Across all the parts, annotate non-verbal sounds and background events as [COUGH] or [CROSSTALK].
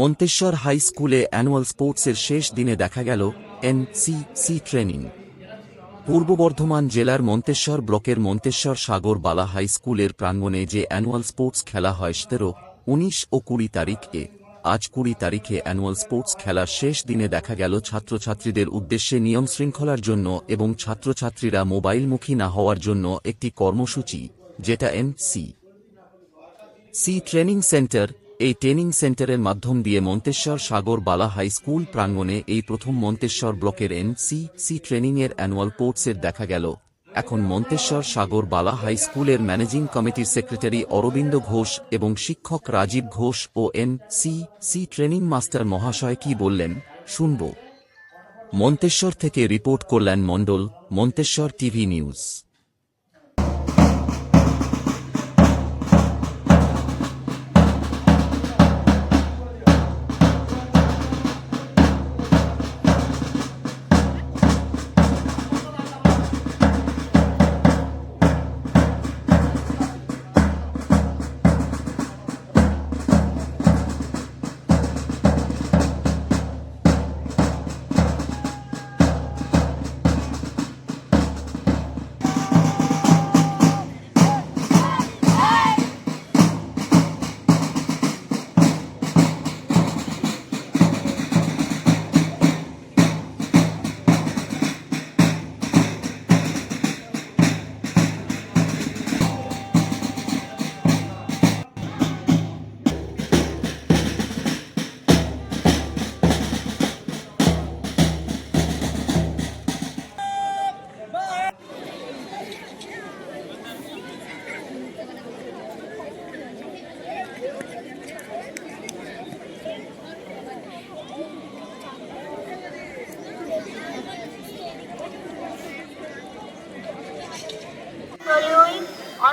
Manteswar high স্কুলে annual স্পোর্টসের শেষ দিনে দেখা গেল এনসিসি ট্রেনিং। পূর্ব বর্ধমান জেলার মন্তেশ্বর ব্লকের মন্তেশ্বর সাগর বালা হাই স্কুলের প্রাঙ্গণে যে অ্যানুয়াল স্পোর্টস খেলা হয় সতেরো, উনিশ ও কুড়ি তারিখে, আজ কুড়ি তারিখে অ্যানুয়াল স্পোর্টস খেলার শেষ দিনে দেখা গেল ছাত্রছাত্রীদের উদ্দেশ্যে নিয়ম শৃঙ্খলার জন্য এবং ছাত্রছাত্রীরা মোবাইলমুখী না হওয়ার জন্য একটি কর্মসূচি, যেটা এনসি সি ট্রেনিং সেন্টার এই ট্রেনিং সেন্টারের মাধ্যম দিয়ে মন্তেশ্বর সাগর বালা হাই স্কুল প্রাঙ্গণে এই প্রথম মন্তেশ্বর ব্লকের এন সি সি ট্রেনিংয়ের অ্যানুয়াল পোর্টসের দেখা গেল। এখন মন্তেশ্বর সাগর বালা হাই স্কুলের ম্যানেজিং কমিটির সেক্রেটারি অরবিন্দ ঘোষ এবং শিক্ষক রাজীব ঘোষ ও N C C training master মহাশয় কি বললেন, শুনব। মন্তেশ্বর থেকে রিপোর্ট করলেন মণ্ডল, মন্তেশ্বর টিভি নিউজ।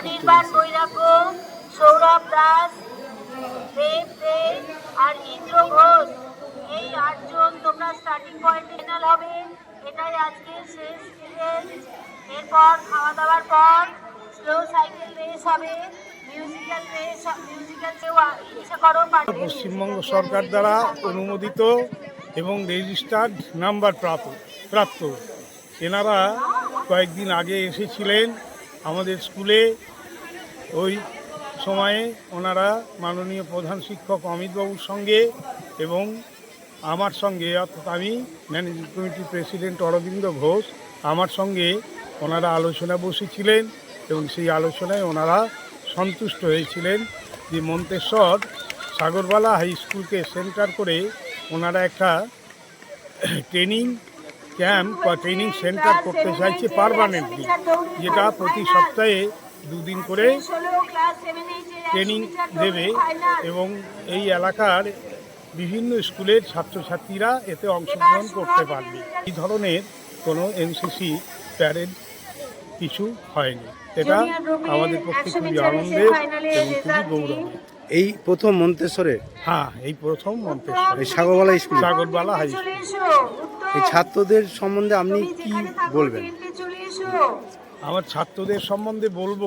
অনির্বাণ বৈরাগ্য, সৌরভ দাস দেব দে আর ইন্দ্র ঘোষ। এই আটজন তোমরা স্টার্টিং পয়েন্টে ফাইনাল হবে। এটাই আজকে শেষ ইভেন্ট এরপর খাওয়া দাওয়ার পর স্লো সাইকেল রেস হবে। পশ্চিমবঙ্গ সরকার দ্বারা অনুমোদিত এবং রেজিস্টার্ড নাম্বার প্রাপ্ত প্রাপ্ত। এনারা কয়েকদিন আগে এসেছিলেন আমাদের স্কুলে ওই সময়ে ওনারা মাননীয় প্রধান শিক্ষক অমিতবাবুর সঙ্গে এবং আমার সঙ্গে, অর্থাৎ আমি ম্যানেজিং কমিটির প্রেসিডেন্ট অরবিন্দ ঘোষ, আমার সঙ্গে ওনারা আলোচনা বসেছিলেন এবং সেই আলোচনায় ওনারা সন্তুষ্ট হয়েছিলেন যে মন্তেশ্বর সাগরবালা হাই স্কুলকে সেন্টার করে ওনারা একটা ট্রেনিং ক্যাম্প বা ট্রেনিং সেন্টার করতে চাইছে পারমানেন্টলি, যেটা প্রতি সপ্তাহে দুদিন করে ট্রেনিং দেবে এবং এই এলাকার বিভিন্ন স্কুলের ছাত্রছাত্রীরা এতে অংশগ্রহণ করতে পারবে। এই ধরনের কোনো এনসিসি প্যারেড কিছু হয়নি। এটা আমাদের পক্ষে খুবই আনন্দের এবং খুবই গৌরব এই প্রথম মন্তেশ্বরে? হ্যাঁ এই প্রথম মন্তেশ্বর। এই Sagarbala school? Sagarbala high school. এই ছাত্রদের সম্বন্ধে আপনি কি বলবেন? আমার ছাত্রদের সম্বন্ধে বলব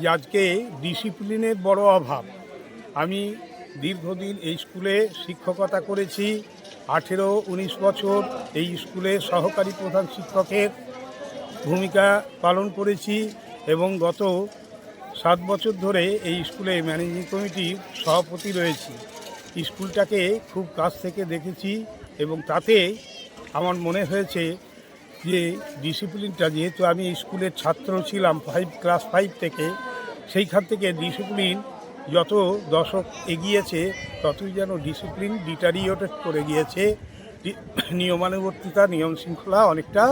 যে আজকে ডিসিপ্লিনের বড় অভাব। আমি দীর্ঘদিন এই স্কুলে শিক্ষকতা করেছি, আঠেরো, উনিশ বছর এই স্কুলে সহকারী প্রধান শিক্ষকের ভূমিকা পালন করেছি এবং গত সাত বছর ধরে এই স্কুলে ম্যানেজিং কমিটির সভাপতি রয়েছি। স্কুলটাকে খুব কাছ থেকে দেখেছি এবং তাতে আমার মনে হয়েছে যে ডিসিপ্লিনটা যেহেতু আমি স্কুলের ছাত্র ছিলাম ফাইভ ক্লাস ফাইভ থেকে, সেইখান থেকে ডিসিপ্লিন যত দশক এগিয়েছে, ততই যেন ডিসিপ্লিন ডিটারিওটেট করে গিয়েছে। নিয়মানুবর্তিতা নিয়ম শৃঙ্খলা অনেকটা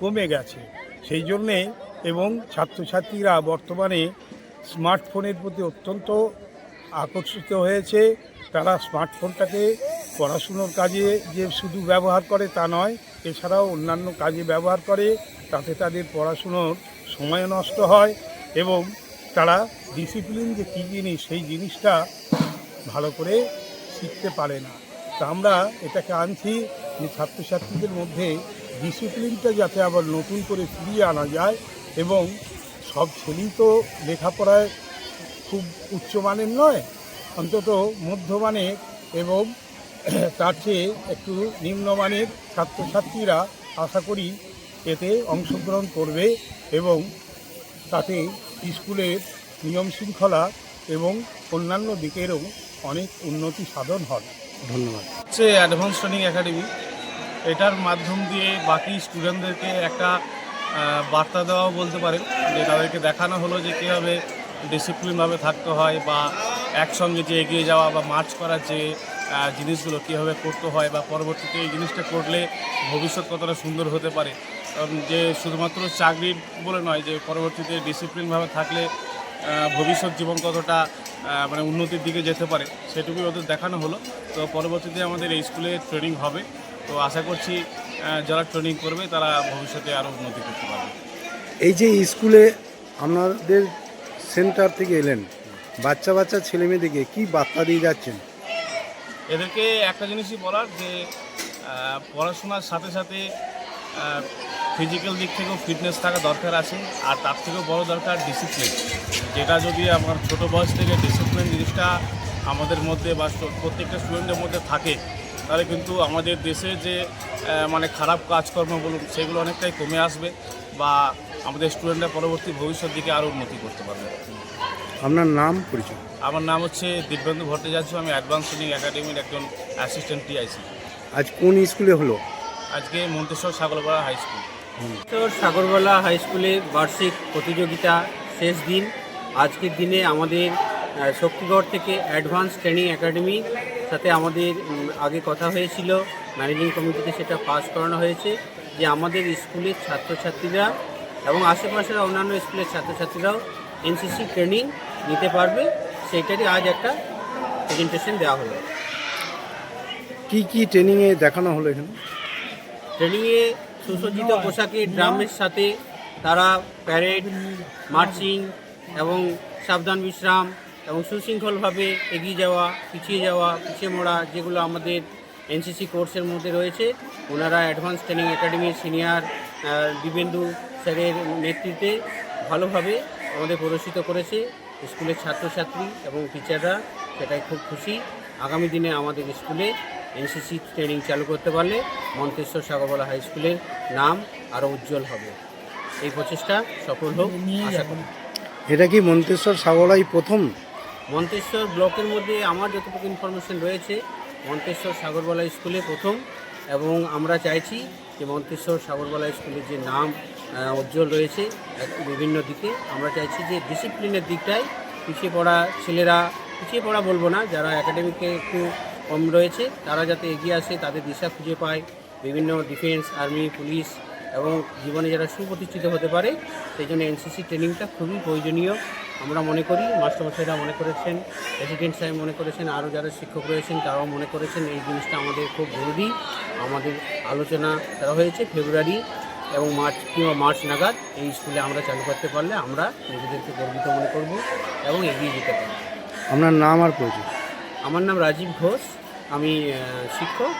কমে গেছে। সেই জন্যে এবং ছাত্রছাত্রীরা বর্তমানে স্মার্টফোনের প্রতি অত্যন্ত আকর্ষিত হয়েছে। তারা স্মার্টফোনটাকে পড়াশুনোর কাজে যে শুধু ব্যবহার করে তা নয়, এছাড়াও অন্যান্য কাজে ব্যবহার করে, তাতে তাদের পড়াশুনোর সময় নষ্ট হয় এবং তারা ডিসিপ্লিন যে কী জিনিস, সেই জিনিসটা ভালো করে শিখতে পারে না। তা আমরা এটাকে আনছি যে ছাত্রছাত্রীদের মধ্যে ডিসিপ্লিনটা যাতে আবার নতুন করে ফিরিয়ে আনা যায় এবং সব ছেলেই তো লেখাপড়ায় খুব উচ্চমানের নয়, অন্তত মধ্যমানের এবং [COUGHS] তার চেয়ে একটু নিম্নমানের ছাত্রছাত্রীরা আশা করি এতে অংশগ্রহণ করবে এবং তাতে স্কুলের নিয়ম শৃঙ্খলা এবং অন্যান্য দিকেরও অনেক উন্নতি সাধন হবে। ধন্যবাদ। হচ্ছে অ্যাডভান্স ট্রেনিং একাডেমি এটার মাধ্যম দিয়ে বাকি স্টুডেন্টদেরকে একটা বার্তা দেওয়াও বলতে পারেন যে তাদেরকে দেখানো হলো যে কীভাবে ডিসিপ্লিনভাবে থাকতে হয় বা একসঙ্গে যে এগিয়ে যাওয়া বা মার্চ করার যে জিনিসগুলো কীভাবে করতে হয় বা পরবর্তীতে এই জিনিসটা করলে ভবিষ্যৎ কতটা সুন্দর হতে পারে। কারণ যে শুধুমাত্র চাকরি বলে নয়, যে পরবর্তীতে ডিসিপ্লিনভাবে থাকলে ভবিষ্যৎ জীবন কতটা মানে উন্নতির দিকে যেতে পারে, সেটুকুই ওদের দেখানো হলো। তো পরবর্তীতে আমাদের এই স্কুলে ট্রেনিং হবে। তো আশা করছি যারা ট্রেনিং করবে, তারা ভবিষ্যতে আরও উন্নতি করতে পারবে। এই যে স্কুলে আপনাদের সেন্টার থেকে এলেন বাচ্চা বাচ্চা ছেলে মেয়েদেরকে কি বার্তা দিয়ে যাচ্ছেন? এদেরকে একটা জিনিসই বলার যে পড়াশোনার সাথে সাথে ফিজিক্যাল দিক থেকেও ফিটনেস থাকা দরকার আছে, আর তার থেকেও বড় দরকার ডিসিপ্লিন যেটা যদি আমার ছোটো বয়স থেকে ডিসিপ্লিন জিনিসটা আমাদের মধ্যে বা প্রত্যেকটা স্টুডেন্টের মধ্যে থাকে, তাহলে কিন্তু আমাদের দেশে যে মানে খারাপ কাজকর্ম বলুন, সেগুলো অনেকটাই কমে আসবে বা আমাদের স্টুডেন্টরা পরবর্তী ভবিষ্যৎ দিকে আরও উন্নতি করতে পারবে। আপনার নাম পরিচয়? আমার নাম হচ্ছে দিব্যেন্দু ভট্টাচার্য আমি অ্যাডভান্স ট্রেনিং একাডেমির একজন অ্যাসিস্ট্যান্ট টিআইসি আজ কোন স্কুলে হলো? আজকে মন্তেশ্বর সাগরপাড়া হাই স্কুল উত্তর সাগরবালা হাই স্কুলে বার্ষিক প্রতিযোগিতা শেষ দিন। আজকের দিনে আমাদের শক্তিগড় থেকে অ্যাডভান্স ট্রেনিং একাডেমি সাথে আমাদের আগে কথা হয়েছিল। ম্যানেজিং কমিটিতে সেটা পাস করানো হয়েছে। যে আমাদের স্কুলের ছাত্রছাত্রীরা এবং আশেপাশের অন্যান্য স্কুলের ছাত্রছাত্রীরাও এনসিসি ট্রেনিং নিতে পারবে। সেইটারই আজ একটা প্রেজেন্টেশন দেওয়া হলো। কি কি ট্রেনিংয়ে দেখানো হলো এখানে? ট্রেনিংয়ে সুসজ্জিত পোশাকে ড্রামের সাথে তারা প্যারেড মার্চিং এবং সাবধান বিশ্রাম এবং সুশৃঙ্খলভাবে এগিয়ে যাওয়া পিছিয়ে যাওয়া পিছিয়ে মোড়া যেগুলো আমাদের এনসিসি কোর্সের মধ্যে রয়েছে। ওনারা অ্যাডভান্স ট্রেনিং একাডেমির সিনিয়র দিবেন্দু স্যারের নেতৃত্বে ভালোভাবে আমাদের প্রদর্শিত করেছে। স্কুলের ছাত্রছাত্রী এবং টিচাররা সেটাই খুব খুশি। আগামী দিনে আমাদের স্কুলে এনসিসি ট্রেনিং চালু করতে পারলে মন্তেশ্বর সাগরবালা হাই স্কুলের নাম আরও উজ্জ্বল হবে। এই প্রচেষ্টা সফল হোক আশা করি। এটা কি মন্তেশ্বর সাগরাই প্রথম? মন্তেশ্বর ব্লকের মধ্যে আমার যতটুকু ইনফরমেশন রয়েছে মন্তেশ্বর সাগরবালা স্কুলে প্রথম এবং আমরা চাইছি যে মন্তেশ্বর সাগরবালা স্কুলের যে নাম উজ্জ্বল রয়েছে বিভিন্ন দিকে। আমরা চাইছি যে ডিসিপ্লিনের দিকটায় পিছিয়ে পড়া ছেলেরা, পিছিয়ে পড়া বলব না, যারা একাডেমিকে একটু কম রয়েছে, তারা যাতে এগিয়ে আসে, তাদের দিশা খুঁজে পায়। বিভিন্ন ডিফেন্স আর্মি পুলিশ এবং জীবনে যারা সুপ্রতিষ্ঠিত হতে পারে, সেই জন্য এনসিসি ট্রেনিংটা খুবই প্রয়োজনীয়। আমরা মনে করি মাস্টারমশাইরা মনে করেছেন প্রেসিডেন্ট সাহেব মনে করেছেন আরও যারা শিক্ষক রয়েছেন তারাও মনে করেছেন এই জিনিসটা আমাদের খুব জরুরি। আমাদের আলোচনা করা হয়েছে ফেব্রুয়ারি এবং মার্চ কিংবা মার্চ নাগাদ এই স্কুলে আমরা চালু করতে পারলে আমরা নিজেদেরকে গর্বিত মনে করব এবং এগিয়ে যেতে পারব। আপনার নাম আর পরিচয়? আমার নাম রাজীব ঘোষ আমি শিক্ষক।